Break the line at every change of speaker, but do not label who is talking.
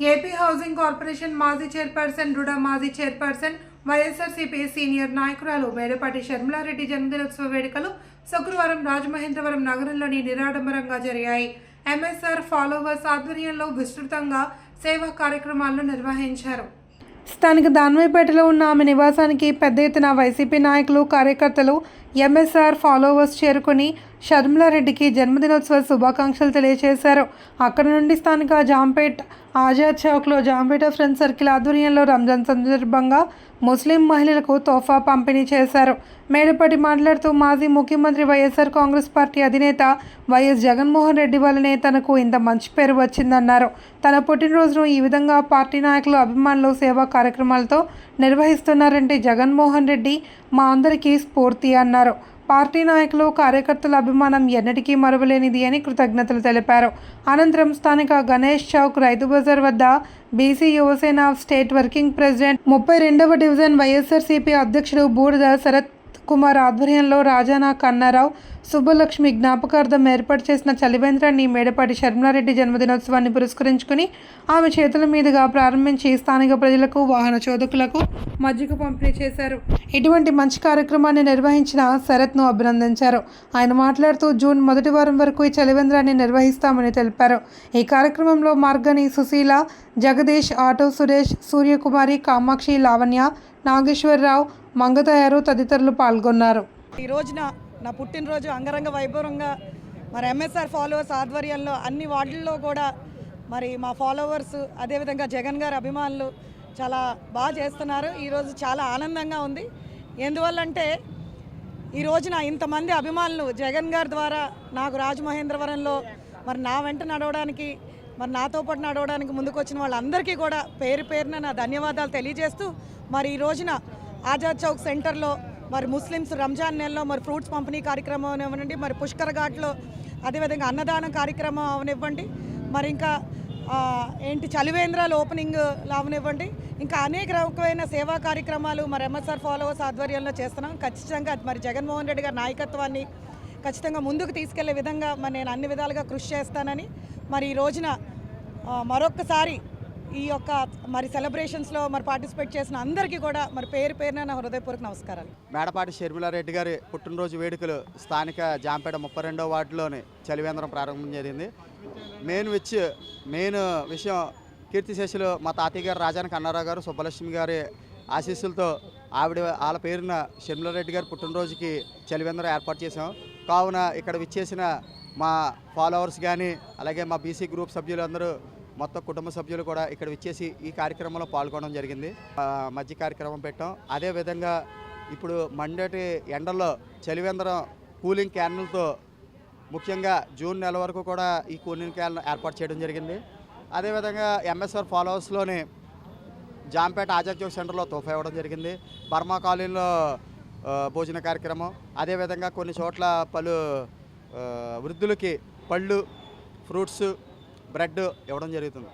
AP housing corporation మాజీ chairperson RUDA మాజీ chairperson YSRCP senior నాయకురాలు మేడపాటి షర్మిలారెడ్డి జన్మదినోత్సవ వేడుకలు శుక్రవారం రాజమహేంద్రవరం నగరంలోని నిరాడంబరంగా జరిగాయి. ఎంఎస్ఆర్ ఫాలోవర్స్ ఆధ్వర్యంలో విస్తృతంగా సేవా కార్యక్రమాలను నిర్వహించారు. స్థానిక దాన్వేపేటలో ఉన్న ఆమె నివాసానికి పెద్ద ఎత్తున వైసీపీ నాయకులు కార్యకర్తలు ఎంఎస్ఆర్ ఫాలోవర్స్ చేరుకుని షర్మిలారెడ్డికి జన్మదినోత్సవ శుభాకాంక్షలు తెలియజేశారు అక్కడ నుండి స్థానిక జాంపేట్ ఆజాద్ చౌక్లో జాంపేట ఫ్రెండ్స్ సర్కిల్ ఆధ్వర్యంలో రంజాన్ సందర్భంగా ముస్లిం మహిళలకు తోఫా పంపిణీ చేశారు. మేడపాటి మాట్లాడుతూ మాజీ ముఖ్యమంత్రి వైఎస్ఆర్ కాంగ్రెస్ పార్టీ అధినేత వైఎస్ జగన్మోహన్ రెడ్డి వల్లనే తనకు ఇంత మంచి పేరు వచ్చిందన్నారు. తన పుట్టినరోజును ఈ విధంగా పార్టీ నాయకులు అభిమానులు సేవా కార్యక్రమాలతో నిర్వహిస్తున్నారంటే జగన్మోహన్ రెడ్డి మా అందరికీ స్ఫూర్తి అన్నారు. పార్టీ నాయకులు కార్యకర్తల అభిమానం ఎన్నటికీ మరవలేనిది అని కృతజ్ఞతలు తెలిపారు. అనంతరం స్థానిక గణేష్ చౌక్ రైతు బజార్ వద్ద BC Yuvasena state working president ముప్పై రెండవ డివిజన్ వైఎస్ఆర్సీపీ అధ్యక్షుడు బూడిద శరత్ కుమార్ ఆధ్వర్యంలో రాజానా కన్నారావు సుబ్బలక్ష్మి జ్ఞాపకార్థం ఏర్పాటు చేసిన చలివేంద్రాన్ని మేడపాటి శర్మలారెడ్డి జన్మదినోత్సవాన్ని పురస్కరించుకుని ఆమె చేతుల మీదుగా ప్రారంభించి స్థానిక ప్రజలకు వాహన చోదకులకు మజ్జిగ పంపిణీ చేశారు. ఇటువంటి మంచి కార్యక్రమాన్ని నిర్వహించిన శరత్ను అభినందించారు. ఆయన మాట్లాడుతూ జూన్ మొదటి వారం వరకు ఈ చలివేంద్రాన్ని నిర్వహిస్తామని తెలిపారు. ఈ కార్యక్రమంలో మార్గని సుశీల జగదీష్ ఆటో సురేష్ సూర్యకుమారి కామాక్షి లావణ్య నాగేశ్వరరావు మంగతయారు తదితరులు పాల్గొన్నారు.
ఈ రోజున నా పుట్టినరోజు అంగరంగ వైభవంగా మరి ఎంఎస్ఆర్ ఫాలోవర్స్ ఆధ్వర్యంలో అన్ని వార్డుల్లో కూడా మరి మా ఫాలోవర్స్ అదేవిధంగా జగన్ గారి అభిమానులు చాలా బాగా చేస్తున్నారు. ఈరోజు చాలా ఆనందంగా ఉంది. ఎందువల్లంటే ఈ రోజున ఇంతమంది అభిమానులు జగన్ గారి ద్వారా నాకు రాజమహేంద్రవరంలో మరి నా వెంట నడవడానికి మరి నాతో పాటు నడవడానికి ముందుకు వచ్చిన వాళ్ళందరికీ కూడా పేరు పేరున నా ధన్యవాదాలు తెలియజేస్తూ మరి ఈ రోజున ఆజాద్ చౌక్ సెంటర్లో మరి ముస్లిమ్స్ రంజాన్ నెలలో మరి ఫ్రూట్స్ పంపిణీ కార్యక్రమం అవనివ్వండి మరి పుష్కర్ ఘాట్లో అదేవిధంగా అన్నదానం కార్యక్రమం అవనివ్వండి మరి ఇంకా ఏంటి చలివేంద్రాలు ఓపెనింగ్ లావనివ్వండి ఇంకా అనేక రకమైన సేవా కార్యక్రమాలు మరి ఎంఎస్ఆర్ ఫాలోవర్స్ ఆధ్వర్యంలో చేస్తున్నాం. ఖచ్చితంగా మరి జగన్మోహన్ రెడ్డి గారి నాయకత్వాన్ని ఖచ్చితంగా ముందుకు తీసుకెళ్ళే విధంగా మరి నేను అన్ని విధాలుగా కృషి చేస్తానని మరి ఈ రోజున మరొక్కసారి ఈ యొక్క మరి సెలబ్రేషన్స్లో మరి పార్టిసిపేట్ చేసిన అందరికీ కూడా మరి పేరు పేరున నా హృదయపూర్వక నమస్కారాలు.
మేడపాటి షర్మిలారెడ్డి గారి పుట్టినరోజు వేడుకలు స్థానిక జాంపేట ముప్పై రెండో వార్డులోని చలివేంద్రం ప్రారంభం జరిగింది. మెయిన్ విచ్ మెయిన్ విషయం కీర్తిశేషులు మా తాతయ్య గారు రాజాని కన్నారావు గారు సుబ్బలక్ష్మి గారి ఆశీస్సులతో ఆవిడ వాళ్ళ పేరున షర్మిలారెడ్డి గారి పుట్టినరోజుకి చలివేంద్రం ఏర్పాటు చేసాం కావున ఇక్కడ విచ్చేసిన మా ఫాలోవర్స్ కానీ అలాగే మా బీసీ గ్రూప్ సభ్యులందరూ మొత్తం కుటుంబ సభ్యులు కూడా ఇక్కడ వచ్చేసి ఈ కార్యక్రమంలో పాల్గొనడం జరిగింది. మధ్య కార్యక్రమం పెట్టాం. అదేవిధంగా ఇప్పుడు మండటి ఎండల్లో చలివేంద్రం కూలింగ్ క్యాన్లతో ముఖ్యంగా జూన్ నెల వరకు కూడా ఈ కూలింగ్ క్యాన్ ఏర్పాటు చేయడం జరిగింది. అదేవిధంగా ఎంఎస్ఆర్ ఫాలోవర్స్లోని జాంపేట ఆజాద్ చౌక్ సెంటర్లో తోఫా ఇవ్వడం జరిగింది. బర్మా కాలనీలో భోజన కార్యక్రమం. అదేవిధంగా కొన్ని చోట్ల పలు వృద్ధులకి పళ్ళు ఫ్రూట్స్ బ్రెడ్ ఇవ్వడం జరుగుతుంది.